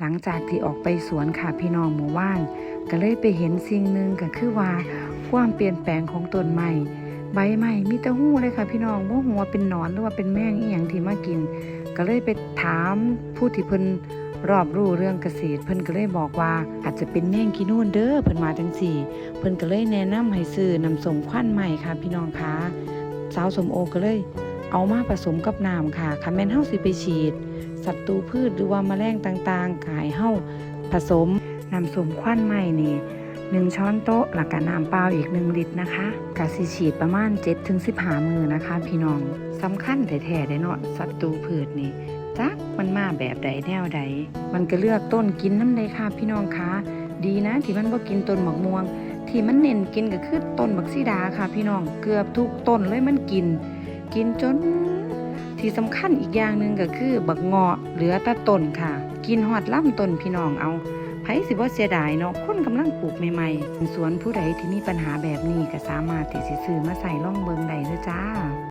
หลังจากที่ออกไปสวนค่ะพี่น้องหมู่บ้าน ก็เลยไปเห็นสิ่งหนึ่งก็คือว่าความเปลี่ยนแปลงของต้นไม้ใบไม้มีแต่หู้เลยค่ะพี่น้องว่าหัวเป็นหนอนหรือว่าเป็นแมงอีหยังที่มากิน ก็เลยไปถามผู้ที่เพิ่นรอบรู้เรื่องเกษตร เพิ่นก็เลยบอกว่า อาจจะเป็นแมงกีนูนเด้อเพิ่นมาจังสี่ เพิ่นก็เลยแนะนำให้ซื้อน้ำสมควันใหม่ค่ะพี่น้องคะสาวสมโอก็เลย เอามาผสมกับน้ำค่ะคันแม่นเฮาสิไปฉีดศัตรูพืชหรือว่าแมลงต่างๆก็ให้เฮาผสมน้ำสมควันใหม่นี่หนึ่งช้อนโต๊ะหลักกับน้ำเปล่าอีกหนึ่งลิตรนะคะกะสิฉีดประมาณ7ถึง15 มือนะคะ พี่น้องสำคัญแท้ๆได้เนาะศัตรูพืชนี่จักมันมาแบบใดแนวใด มันก็เลือกต้นกินน้ำเลยค่ะพี่น้องคะดีนะที่มันบ่กินต้นหมกม่วง ที่มันเน้นกินก็คือต้นบักซีดาค่ะ พี่น้องเกือบทุกต้นเลยมันกิน กินจน ที่สำคัญอีกอย่างหนึ่งก็คือ บักเงาะเหลือตะต้นค่ะ กินหอดล่ำต้นพี่น้องเอาไผสิบ่เสียดายเนาะคนกำลังปลูกใหม่ๆ สวนผู้ใดที่มีปัญหาแบบนี้ก็สามารถที่สิซื้อมาใส่ร่องเบิงได้เด้อจ้า